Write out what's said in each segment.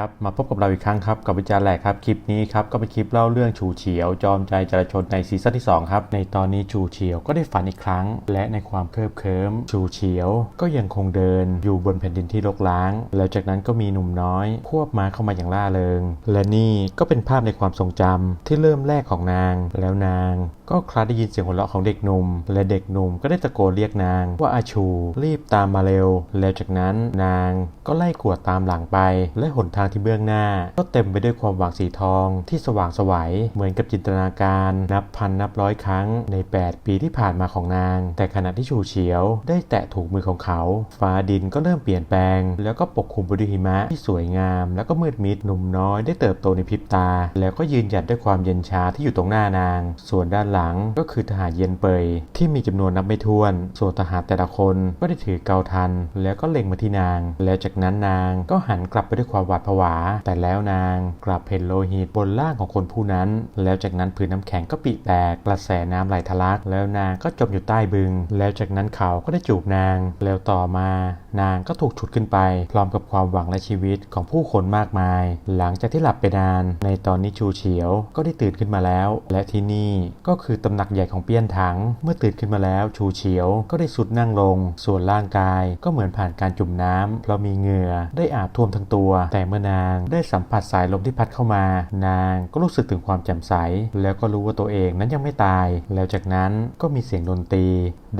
ครับ มาพบกับเราอีกครั้งครับกับวิจารณ์แหลกครับ คลิปนี้ครับก็เป็นคลิปเล่าเรื่องฉูเฉียว จอมใจจราชนในซีซั่นที่2ครับในตอนนี้ฉูเฉียวก็ได้ฝันอีกครั้ง และในความเคลิบเคลิ้มฉูเฉียว ก็ยังคงเดินอยู่บนแผ่นดินที่รกร้าง แล้วจากนั้นก็มีหนุ่มน้อย ควบม้าเข้ามาอย่างล่าเริง และนี่ก็เป็นภาพในความทรงจำที่เริ่มแรกของนาง แล้วนาง ก็คลาดได้ยินเสียงหัวเราะของเด็กหนุ่ม และเด็กหนุ่มก็ได้ตะโกนเรียกนาง ว่าอาชูรีบตามมาเร็ว แล้วจากนั้นนางก็ไล่กวดตามหลังไป และหนทางที่เบื้องหน้า ก็เต็มไปด้วยความหวังสีทองที่สว่างไสวัยเหมือนกับจินตนาการนับพันนับร้อยครั้งใน 8 ปีที่ผ่านมาของนาง แต่ขณะที่ฉูเฉียว ได้แตะถูกมือของเขา ฟ้าดินก็เริ่มเปลี่ยนแปลง แล้วก็ปกคลุมไปด้วยหิมะที่สวยงาม แล้วก็มืดมิดหนุ่มน้อยได้เติบโตในพริบตา แล้วก็ยืนหยัดด้วยความเย็นชาที่อยู่ตรงหน้านาง ส่วนด้านหลังก็คือทหารเย็นเปยที่มีจำนวนนับไม่ถ้วน ส่วนทหารแต่ละคนก็ได้ถือเกาทัน แล้วก็เล็งมาที่นาง แล้วจากนั้นนางก็หันกลับไปด้วยความหวาดผวา แต่แล้วนางกลับเห็นโลหิตบนร่างของคนผู้นั้น แล้วจากนั้นผืนน้ำแข็งก็ปิแตกกระแสน้ำไหลทะลัก แล้วนางก็จมอยู่ใต้บึง แล้วจากนั้นเขาก็ได้จูบนาง แล้วต่อมา นางก็ถูกฉุดขึ้นไป พร้อมกับความหวังและชีวิตของผู้คนมากมาย หลังจากที่หลับไปนาน ในตอนนี้ชูเฉียวก็ได้ตื่นขึ้นมาแล้ว และที่นี่ก็คือตำหนักใหญ่ของเปี้ยนถัง เมื่อตื่นขึ้นมาแล้วชูเฉียวก็ได้สุดนั่งลง ส่วนร่างกายก็เหมือนผ่านการจุ่มน้ำเพราะมีเหงื่อได้อาบท่วมทั้งตัว แต่เมื่อนางได้สัมผัสสายลมที่พัดเข้ามา นางก็รู้สึกถึงความแจ่มใส แล้วก็รู้ว่าตัวเองนั้นยังไม่ตาย แล้วจากนั้นก็มีเสียงดนตรี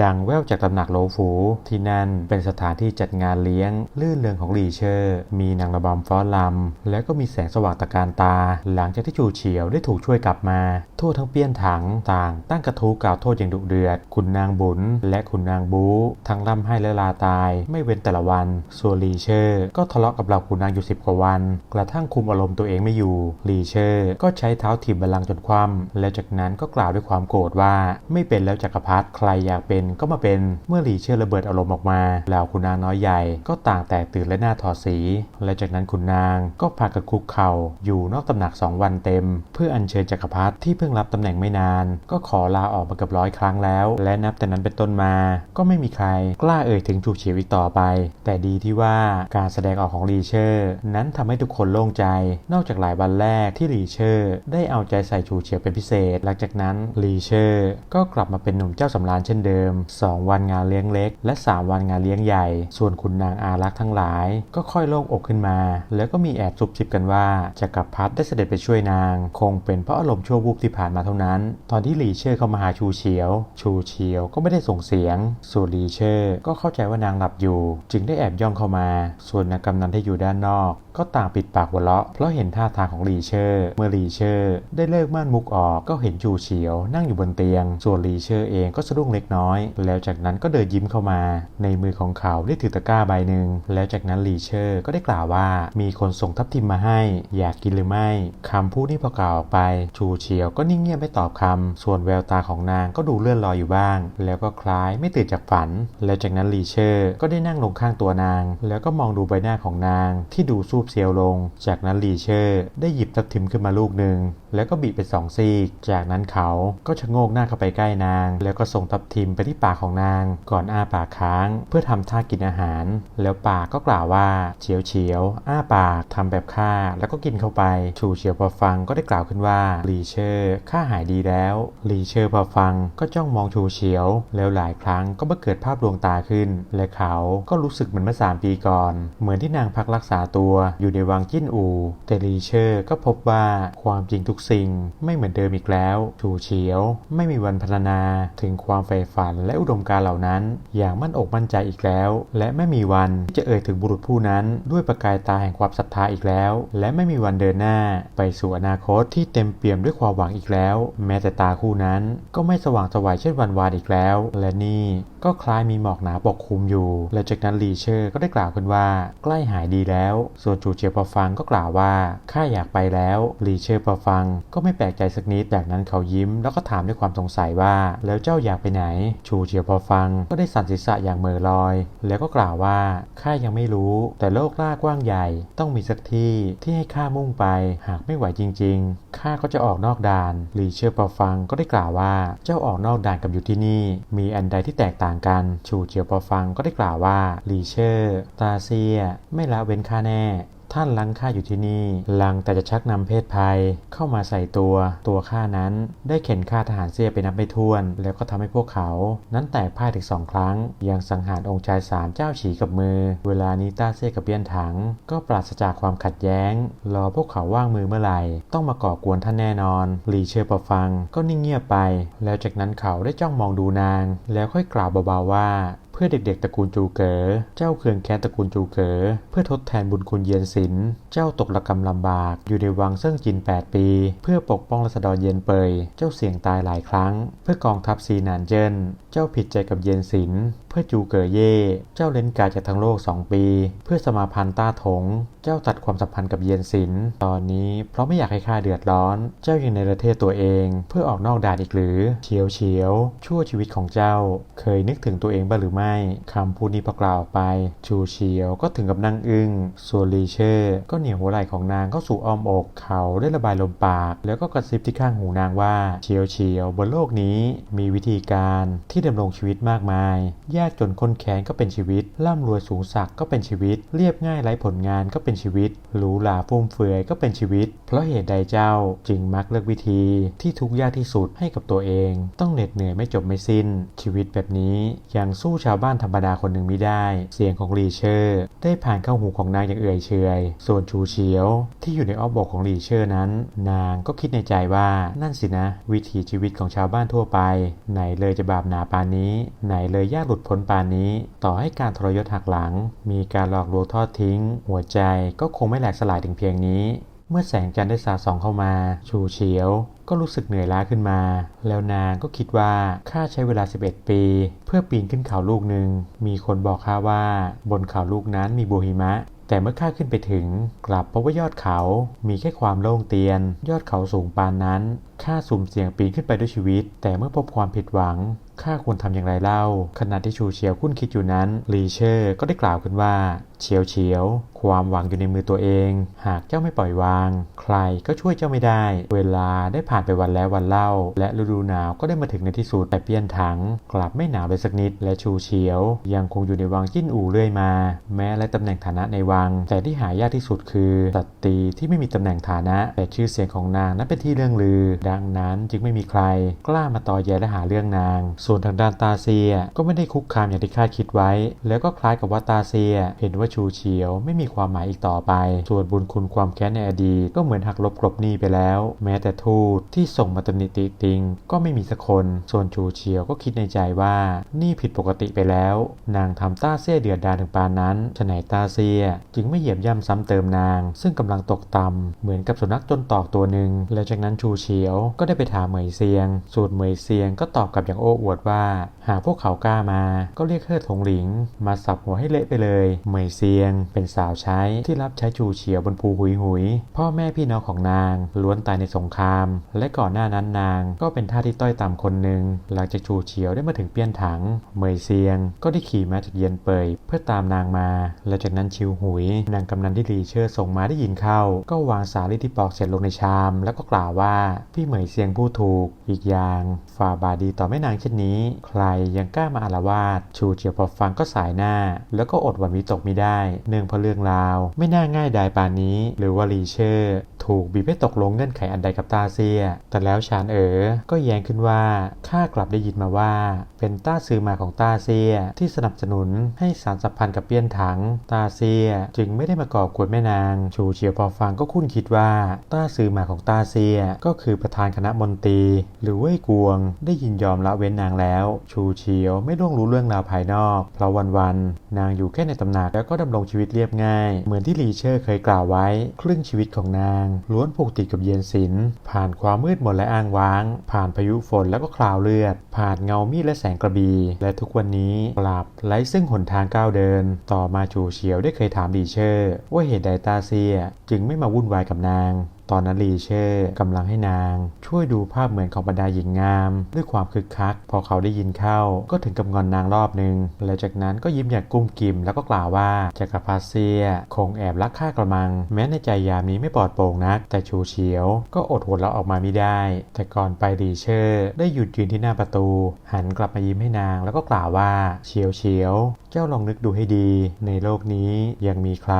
ดังแว่วจากตำหนักโลฟูที่นั่นเป็นสถานที่จัดงานเลี้ยง ลื่นเริงของหลีเชอร์ มีนางระบำฟ้อนลำแล้วก็มีแสงสว่างตะการตา หลังจากที่ชูเฉียวได้ถูกช่วยกลับมาทั่วทั้งเปี้ยนถังต่างตั้งกระทู้กล่าวโทษอย่างดุเดือด คุณนางบุญและคุณนางบูทั้งร่ำให้และลาตาย ไม่เว้นแต่ละวันส่วนหลีเชอร์ ก็ทะเลาะกับเหล่าคุณนางอยู่สิบกว่าวันกระทั่งคุมอารมณ์ตัวเองไม่อยู่ ลีเชอร์ก็ใช้เท้าถีบบัลลังก์จนคว่ำแล้วจากนั้นก็กล่าวด้วยความโกรธว่า ไม่เป็นแล้วจักรพรรดิใครอยากเป็นก็มาเป็นเมื่อลีเชอร์ระเบิดอารมณ์ออกมาเหล่าคุณนางน้อยใหญ่ก็ต่างแตกตื่นและหน้าถอดสี และจากนั้นคุณนางก็พากันคุกเข่าอยู่นอกตำหนักสองวันเต็ม เพื่ออัญเชิญจักรพรรดิที่เพิ่งรับตำแหน่งไม่นาน ก็ขอลาออกมาเกือบร้อยครั้งแล้ว และนับแต่นั้นเป็นต้นมา ก็ไม่มีใครกล้าเอ่ยถึงจูเฉียวอีกต่อไป แต่ดีที่ว่าการแสดงออกของลีเชอร์ นั้นททำให้ทุกคนโล่งใจ นอกจากหลายวันแรกที่ลีเชอร์ ได้เอาใจใส่จูเฉียวเป็นพิเศษ หลังจากนั้นลีเชอร์ก็กลับมาเป็นหนุ่มเจ้าสำราญเช่นเดิม 2 วันงานเลี้ยงเล็ก และ 3 วันงานเลี้ยงใหญ่ ส่วนคุณนางอารักษ์ทั้งหลาย ก็ค่อยโล่งอกขึ้นมา แล้วก็มีแอบซุบซิบกันว่าจักรพรรดิได้เสด็จไปช่วยนาง คงเป็นเพราะอารมณ์ชั่ววูบที่ผ่านมาเท่านั้น ตอนที่ลีเชอร์เข้ามาหาชูเฉียว ชูเฉียวก็ไม่ได้ส่งเสียงส่วนลีเชอร์ก็เข้าใจว่านางหลับอยู่ จึงได้แอบย่องเข้ามา ส่วนนางกำนันที่อยู่ด้านนอกก็ต่างปิดปากหัวเราะเพราะเห็นท่าทางของลีเชอร์ เมื่อลีเชอร์ ได้เลิกม่านมุกออกก็เห็นชูเฉียว นั่งอยู่บนเตียง ส่วนลีเชอร์เองก็สะดุ้งเล็กน้อย แล้วจากนั้นก็เดินยิ้มเข้ามา ในมือของเขาได้ถือตะกร้าใบหนึ่งแล้วจากนั้นลีเชอร์ก็ได้กล่าวว่ามีคนส่งทับทิมมาให้ อยากกินหรือไม่คำพูดนี้พอกล่าวออกไปชูเฉียวก็นิ่งเงียบไม่ตอบคำส่วนแววตาของนางก็ดูเลื่อนลอยอยู่บ้าง แล้วก็คล้ายไม่ตื่นจากฝัน แล้วจากนั้นลีเชอร์ก็ได้นั่งลงข้างตัวนาง แล้วก็มองดูใบหน้าของนางที่ดูซูบเซียวลง จากนั้นลีเชอร์ ได้หยิบทับทิมขึ้นมาลูกหนึ่ง แล้วก็บีบเป็นสองซีก จากนั้นเขาก็ชะโงกหน้าเข้าไปใกล้นาง แล้วก็ส่งทับทิมไปที่ปากของนาง ก่อนอ้าปากค้าง เพื่อทำท่ากินอาหาร แล้วปากก็กล่าวว่าเฉียวเฉียว อ้าปากทำแบบข้าแล้วก็กินเข้าไป ชูเฉียวพอฟังก็ได้กล่าวขึ้นว่าลีเชอร์ข้าหายดีแล้วลีเชอร์พอฟังก็จ้องมองชูเฉียว แล้วหลายครั้งก็บังเกิดภาพดวงตาขึ้น และเขาก็รู้สึกเหมือนเมื่อสามปีก่อน เหมือนที่นางพักรักษาตัวอยู่ในวังจิ้นอูแต่ลีเชอร์ก็พบว่าความจริงทุกสิ่งไม่เหมือนเดิมอีกแล้วชูเฉียว ไม่มีวันพรรณนาถึงความใฝ่ฝันและอุดมการเหล่านั้น อย่างมั่นอกมั่นใจอีกแล้ว และไม่มีวันที่จะเอ่ยถึงบุรุษผู้นั้น ด้วยประกายตาแห่งความศรัทธาอีกแล้ว และไม่มีวันเดินหน้า ไปสู่อนาคตที่เต็มเปี่ยมด้วยความหวังอีกแล้ว แม้แต่ตาคู่นั้น ก็ไม่สว่างสวัยเช่นวันวานอีกแล้ว และนี่ก็คล้ายมีหมอกหนาปกคลุมอยู่ และจากนั้นลีเชอร์ก็ได้กล่าวขึ้นว่า ใกล้หายดีแล้ว ส่วนจูเจียวพอฟังก็กล่าวว่าข้าอยากไปแล้วลีเชอร์พอฟังก็ไม่แปลกใจสักนิดจากนั้นเขายิ้ม แล้วก็ถามด้วยความสงสัยว่า แล้วเจ้าอยากไปไหน ชูเจียวพอฟัง ก็ได้สั่นศีรษะอย่างเมื่อลอย แล้วก็กล่าวว่าข้ายังไม่รู้ แต่โลกล่ากว้างใหญ่ ต้องมีสักที่ที่ให้ข้ามุ่งไป หากไม่ไหวจริง ๆข้าก็จะออกนอกด่านลีเชอร์พอฟังก็ได้กล่าวว่าเจ้าออกนอกด่านกับอยู่ที่นี่ มีอันใดที่แตกต่างกัน ชูเจียวพอฟังก็ได้กล่าวว่าลีเชอร์ตาเซีย ไม่ละเว้นข้าแน่ ท่านลังข้าอยู่ที่นี่ ลังแต่จะชักนำเพศภัย เข้ามาใส่ตัวตัวข้านั้น ได้เข็นฆ่าทหารเสียไปนับไม่ถ้วน แล้วก็ทำให้พวกเขา นั้นแตกพ่ายถึงสองครั้ง ยังสังหารองค์ชายสามเจ้าฉีกับมือ เวลานี้ต้าเซ่กับเบี้ยนถัง ก็ปราศจากความขัดแย้ง รอพวกเขาว่างมือเมื่อไหร่ ต้องมาก่อกวนท่านแน่นอน หลีเชอร์ปะฟัง ก็นิ่งเงียบไป แล้วจากนั้นเขาได้จ้องมองดูนาง แล้วค่อยกล่าวเบาๆว่า พื่อเด็กๆตระกูลจูเก๋อเจ้าเคืองแค้นตระกูลจูเก๋อเพื่อทดแทนบุญคุณเยียนศิลเจ้าตกระกำลำบาก อยู่ในวังเซิ่งจิน 8 ปี เพื่อปกป้องรัษฎรเย็นเปย เจ้าเสี่ยงตายหลายครั้ง เพื่อกองทัพซีนานเจิ้นเจ้าผิดใจกับเยียนศิลเพื่อจูเกอเย่เจ้าเล่นกาจากทั้งโลก 2 ปี เพื่อสมาพันธ์ต้าถง เจ้าตัดความสัมพันธ์กับเยียนศิลป์ตอนนี้เพราะไม่อยากให้ข้าเดือดร้อน เจ้ายังในประเทศตัวเอง เพื่อออกนอกด่านอีกหรือเฉียวเฉียวชั่วชีวิตของเจ้า เคยนึกถึงตัวเองบ้างหรือไม่คำพูดนี้พอกล่าวไป ชูเฉียวก็ถึงกับนั่งอึง้งส่วนลีเชอร์ก็เหนียวหัวไหล่ของนางเข้าสู่อ้อมอกเขาได้ระบายลมปาก แล้วก็กระซิบที่ข้างหูนางว่าเฉียวเฉียวบนโลกนี้มีวิธีการที่ดำรงชีวิตมากมายยากจนคนแค้นก็เป็นชีวิต ร่ำรวยสูงสักก็เป็นชีวิต เรียบง่ายไร้ผลงานก็เป็นชีวิต หรูหราฟุ่มเฟือยก็เป็นชีวิต เพราะเหตุใดเจ้าจึงมักเลือกวิธีที่ทุกข์ยากที่สุดให้กับตัวเอง ต้องเหน็ดเหนื่อยไม่จบไม่สิ้น ชีวิตแบบนี้ยังสู้ชาวบ้านธรรมดาคนหนึ่งไม่ได้ เสียงของลีเชอร์ ได้ผ่านเข้าหูของนางอย่างเอื่อยเฉยส่วนชูเฉียว ที่อยู่ในอ้อมอกของลีเชอร์นั้น นางก็คิดในใจว่านั่นสินะ วิถีชีวิตของชาวบ้านทั่วไป ไหนเลยจะบาปหนาปานนี้ ไหนเลยยากหลุดพ้นปานนี้ต่อให้การทรยศหักหลัง มีการหลอกลวงทอดทิ้ง หัวใจก็คงไม่แหลกสลายถึงเพียงนี้ เมื่อแสงจันทร์ได้สาดส่องเข้ามา ชูเฉียว ก็รู้สึกเหนื่อยล้าขึ้นมา แล้วนางก็คิดว่าข้าใช้เวลา 11 ปี เพื่อปีนขึ้นเขาลูกหนึ่งมีคนบอกข้าว่าบนเขาลูกนั้นมีโบหิมะแต่เมื่อข้าขึ้นไปถึง กลับพบว่ายอดเขามีแค่ความโล่งเตียน ยอดเขาสูงปานนั้นข้าสุ่มเสี่ยงปีนขึ้นไปด้วยชีวิต แต่เมื่อพบความผิดหวัง ข้าควรทำอย่างไรเล่าขณะที่ชูเฉียวคุ้นคิดอยู่นั้นลีเชอร์ก็ได้กล่าวขึ้นว่า เฉียวเฉียว ความหวังอยู่ในมือตัวเอง หากเจ้าไม่ปล่อยวาง ใครก็ช่วยเจ้าไม่ได้ เวลาได้ผ่านไปวันแล้ววันเล่า และฤดูหนาวก็ได้มาถึงในที่สุดแต่เปียนถัง กลับไม่หนาวเลยสักนิด และชูเฉียว ยังคงอยู่ในวังจิ้นอู่เรื่อยมา แม้และตำแหน่งฐานะในวัง แต่ที่หายากที่สุดคือสตรีที่ไม่มีตำแหน่งฐานะ แต่ชื่อเสียงของนางนั้นเป็นที่เรื่องลือ ดังนั้นจึงไม่มีใคร กล้ามาต่อแย่และหาเรื่องนาง ส่วนทางด้านตาเซียก็ไม่ได้คุกคามอย่างที่คาดคิดไว้ แล้วก็คล้ายกับว่าตาเซีย เห็นว่าชูเฉียว ไม่มีความหมายอีกต่อไป ส่วนบุญคุณความแค้นในอดีตก็เหมือนหักลบกลบหนี้ไปแล้ว แม้แต่ทูตที่ส่งมาตำหนิติติง ก็ไม่มีสักคน ส่วนชูเฉียวก็คิดในใจว่านี่ผิดปกติไปแล้ว นางทำต้าเซียเดือดดาลถึงปานนั้นฉไหนตาเซียจึงไม่เหยียบย่ำซ้ำเติมนาง ซึ่งกำลังตกต่ำเหมือนกับสุนัขจนตอกตัวหนึ่งแล้วจากนั้นชูเฉียวก็ได้ไปถามเหมยเซียง สูตรเหมยเซียงก็ตอบกลับอย่างโอ้อวดว่า หากพวกเขากล้ามา ก็เรียกเฮ่อถงหลิง มาสับหัวให้เละไปเลยเหมยเซียง เป็นสาวใช้ที่รับใช้ชูเฉียวบนภูหุยหุย พ่อแม่พี่น้องของนางล้วนตายในสงคราม และก่อนหน้านั้นนางก็เป็นท่าสที่ต้อยต่ำคนหนึ่ง หลังจากชูเฉียวได้มาถึงเปี้ยนถังเหมยเซียงก็ได้ขี่ม้าจากเยียนเปยเพื่อตามนางมา และจากนั้นชิวหุย นางกำนันที่หลีเชอร์ส่งมาได้ยินเข้า ก็วางสาลี่ที่ปอกเสร็จลงในชาม แล้วก็กล่าวว่าพี่เหมยเซียงผู้ถูก อีกอย่าง ฝ่าบาทดีต่อแม่นางเช่นนี้ ใครยังกล้ามาอารวาสชูเฉียวพอฟังก็สายหน้า แล้วก็อดหวั่นวิตกไม่ได้เนื่องเพราะเรื่องราว ไม่น่าง่ายดายปานนี้ หรือว่าลีเชอร์ ถูกบีบให้ตกลงเงื่อนไขอันใดกับตาเซีย แต่แล้วชานเอ๋อก็แย้งขึ้นว่าข้ากลับได้ยินมาว่า เป็นต้าซื้อมาของตาเซียที่สนับสนุนให้สารสัมพันธ์กับเปี้ยนถัง ตาเซียจึงไม่ได้มาก่อกวนแม่นาง ชูเฉียวพอฟังก็คุ้นคิดว่าต้าซื้อมาของตาเซียก็คือประธานคณะมนตรี หรือเว่ยกวง ได้ยินยอมละเว้นนางแล้ว ชูเฉียวไม่ล่วงรู้เรื่องราวภายนอกเพราะวันๆนางอยู่แค่ในตำหนักแล้วก็ดำรงชีวิตเรียบง่าย เหมือนที่ลีเชอร์เคยกล่าวไว้ ครึ่งชีวิตของนางล้วนผูกติดกับเย็นศิลผ่านความมืดมนและอ้างว้าง ผ่านพายุฝนแล้วก็คลาวเลือด ผ่านเงามีดและแสงกระบี่และทุกวันนี้กลับไร้ซึ่งหนทางก้าวเดิน ต่อมาชูเฉียวได้เคยถามดีเชอร์ ว่าเหตุใดตาเซียจึงไม่มาวุ่นวายกับนาง ตอนนั้นลีเช่กำลังให้นาง ช่วยดูภาพเหมือนของบรรดาหญิงงาม ด้วยความคึกคัก พอเขาได้ยินเข้า ก็ถึงกับงอนนางรอบหนึ่งแล้วจากนั้นก็ยิ้มอย่างกุ้มกิ่มแล้วก็กล่าวว่าจักรพรรดิเซีย คงแอบรักข้ากระมัง แม้ในใจยามนี้ไม่ปลอดโปร่งนัก แต่ชูเฉียว ก็อดหัวเราะออกมาไม่ได้ แต่ก่อนไปลีเชอร์ได้หยุดยืนที่หน้าประตู หันกลับมายิ้มให้นางแล้วก็กล่าวว่าเฉียวเฉียว เจ้าลองนึกดูให้ดี ในโลกนี้ยังมีใคร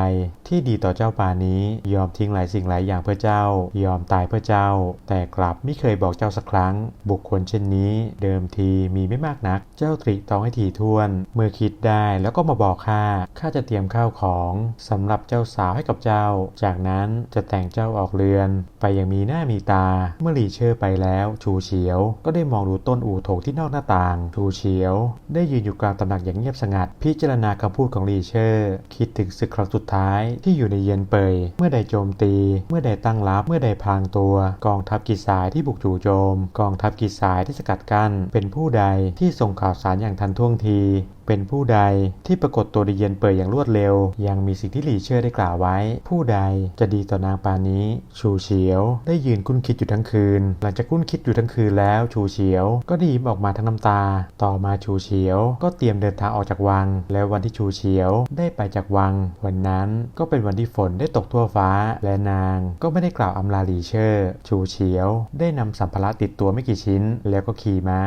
ที่ดีต่อเจ้าป่านนี้ยอมทิ้งหลายสิ่งหลายอย่างเพื่อเจ้า ยอมตายเพื่อเจ้า แต่กลับไม่เคยบอกเจ้าสักครั้ง บุคคลเช่นนี้ เดิมทีมีไม่มากนัก เจ้าตรีตองให้ถี่ถ้วน เมื่อคิดได้แล้วก็มาบอกข้าข้าจะเตรียมข้าวของสำหรับเจ้าสาวให้กับเจ้า จากนั้นจะแต่งเจ้าออกเรือน ไปอย่างมีหน้ามีตา เมื่อหลีเชอร์ไปแล้วชูเฉียว ก็ได้มองดูต้นอู่โถงที่นอกหน้าต่าง ชูเฉียว ได้ยืนอยู่กลางตำหนักอย่างเงียบสงัด พิจารณาคำพูดของหลีเชอร์ คิดถึงศึกครั้งสุดท้ายที่อยู่ในเย็นเปย เมื่อใดโจมตี เมื่อใดตั้งรับเมื่อใดพรางตัว กองทัพกิจสายที่บุกจู่โจม กองทัพกิจสายที่สกัดกั้นเป็นผู้ใดที่ส่งข่าวสารอย่างทันท่วงที เป็นผู้ใดที่ปรากฏตัวในเย็นเปิดอย่างรวดเร็ว ยังมีสิ่งที่หลีเชอร์ได้กล่าวไว้ ผู้ใดจะดีต่อนางปานนี้ ชูเฉียว ได้ยืนคุ้นคิดอยู่ทั้งคืน หลังจากคุ้นคิดอยู่ทั้งคืนแล้วชูเฉียว ก็ได้ยิ้มออกมาทั้งน้ำตา ต่อมาชูเฉียว ก็เตรียมเดินทางออกจากวัง แล้ววันที่ชูเฉียวได้ไปจากวัง วันนั้นก็เป็นวันที่ฝนได้ตกทั่วฟ้าและนาง ก็ไม่ได้กล่าวอำลาหลีเชอร์ ชูเฉียว ได้นำสัมภาระติดตัวไม่กี่ชิ้น แล้วก็ขี่ม้า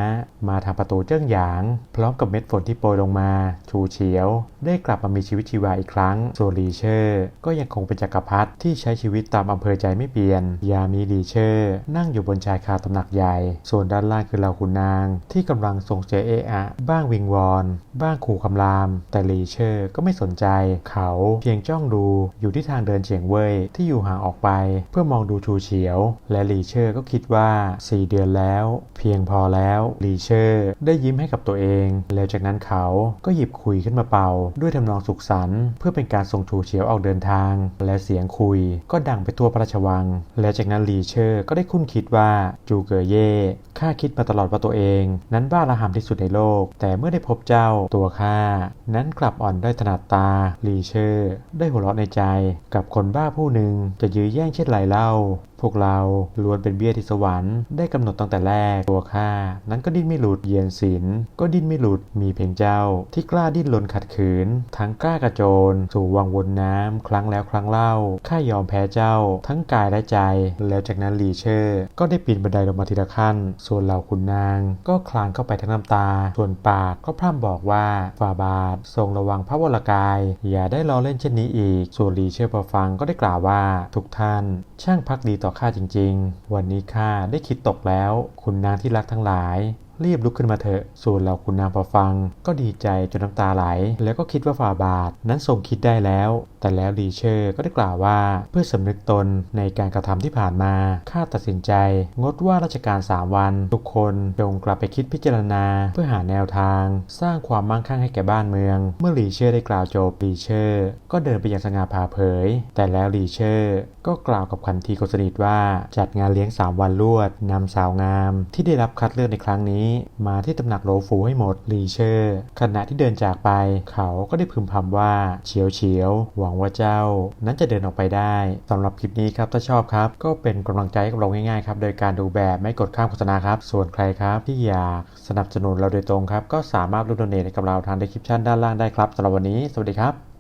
มาทางประตูเจิ้งหยาง พร้อมกับเม็ดฝนที่โปรยลงมาชูเฉียว ได้กลับมามีชีวิตชีวาอีกครั้งส่วนหลีเชอร์ก็ยังคงเป็นจักรพรรดิที่ใช้ชีวิตตามอำเภอใจไม่เปลี่ยน ยามีลีเชอร์ นั่งอยู่บนชายคาตำหนักใหญ่ ส่วนด้านล่างคือเหล่าขุนนาง ที่กำลังส่งเสียเอะอะ บ้างวิงวอน บ้างขู่คำราม แต่ลีเชอร์ก็ไม่สนใจ เขาเพียงจ้องดูอยู่ที่ทางเดินเฉียงเว่ยที่อยู่ห่างออกไป เพื่อมองดูชูเฉียว และลีเชอร์ก็คิดว่า 4 เดือนแล้ว เพียงพอแล้วลีเชอร์ได้ยิ้มให้กับตัวเอง แล้วจากนั้นเขาก็หยิบคุยขึ้นมาเป่า ด้วยทำนองสุขสันต์เพื่อเป็นการส่งชูเฉียวออกเดินทาง และเสียงคุยก็ดังไปทั่วพระราชวัง และจากนั้นลีเชอร์ก็ได้คุ้นคิดว่าจูเกอเย่ข้าคิดมาตลอดว่าตัวเอง นั้นบ้าระหำที่สุดในโลก แต่เมื่อได้พบเจ้าตัวข้านั้นกลับอ่อนด้อยถนัดตาลีเชอร์ ได้หัวเราะในใจ กับคนบ้าผู้หนึ่งจะยื้อแย่งเช่นไรเล่า พวกเราล้วนเป็นเบี้ยที่สวรรค์ได้กำหนดตั้งแต่แรกตัวข้านั้นก็ดิ้นไม่หลุดเยียนศิลก็ดิ้นไม่หลุดมีเพียงเจ้า ที่กล้าดิ้นรนขัดขืน ทั้งกล้ากระโจน สู่วังวนน้ำครั้งแล้วครั้งเล่าข้ายอมแพ้เจ้า ทั้งกายและใจ แล้วจากนั้นหลีเชอร์ ก็ได้ปีนบันไดลงมาทีละขั้น ส่วนเหล่าขุนนาง ก็คลานเข้าไปทั้งน้ำตา ส่วนปากก็พร่ำบอกว่าฝ่าบาททรงระวังพระวรกาย อย่าได้ล้อเล่นเช่นนี้อีก ส่วนหลีเชอร์พอฟังก็ได้กล่าวว่าทุกท่าน ช่างพักดีต่อข้าจริง ๆ วันนี้ข้าได้คิดตกแล้ว คุณนางที่รักทั้งหลาย รีบลุกขึ้นมาเถอะ ส่วนเหล่าคุณนางพอฟัง ก็ดีใจจนน้ำตาไหล แล้วก็คิดว่าฝ่าบาทนั้นทรงคิดได้แล้ว แต่แล้วลีเชอร์ก็ได้กล่าวว่าเพื่อสำนึกตนในการกระทำที่ผ่านมาข้าตัดสินใจ งดว่าราชการ 3 วัน ทุกคนจงกลับไปคิดพิจารณา เพื่อหาแนวทาง สร้างความมั่งคั่งให้แก่บ้านเมือง เมื่อลีเชอร์ได้กล่าวจบลีเชอร์ก็เดินไปอย่างสง่าผ่าเผย แต่แล้วลีเชอร์ก็กล่าวกับคันทีคนสนิทว่าจัดงานเลี้ยง 3 วันรวดนำสาวงาม ที่ได้รับคัดเลือกในครั้งนี้มาที่ตำหนักโลฟูให้หมดลีเชอร์ ขณะที่เดินจากไป เขาก็ได้พึมพำว่าเฉียวเฉียวหวังว่าเจ้า นั้นจะเดินออกไปได้สำหรับคลิปนี้ครับถ้าชอบครับ ก็เป็นกำลังใจให้กับเราง่ายๆครับโดยการดูแบบไม่กดข้ามโฆษณาครับ ส่วนใครครับที่อยากสนับสนุนเราโดยตรงครับ ก็สามารถร่วมโดเนทให้กับเราทาง description ด้านล่างได้ครับสำหรับวันนี้ สวัสดีครับ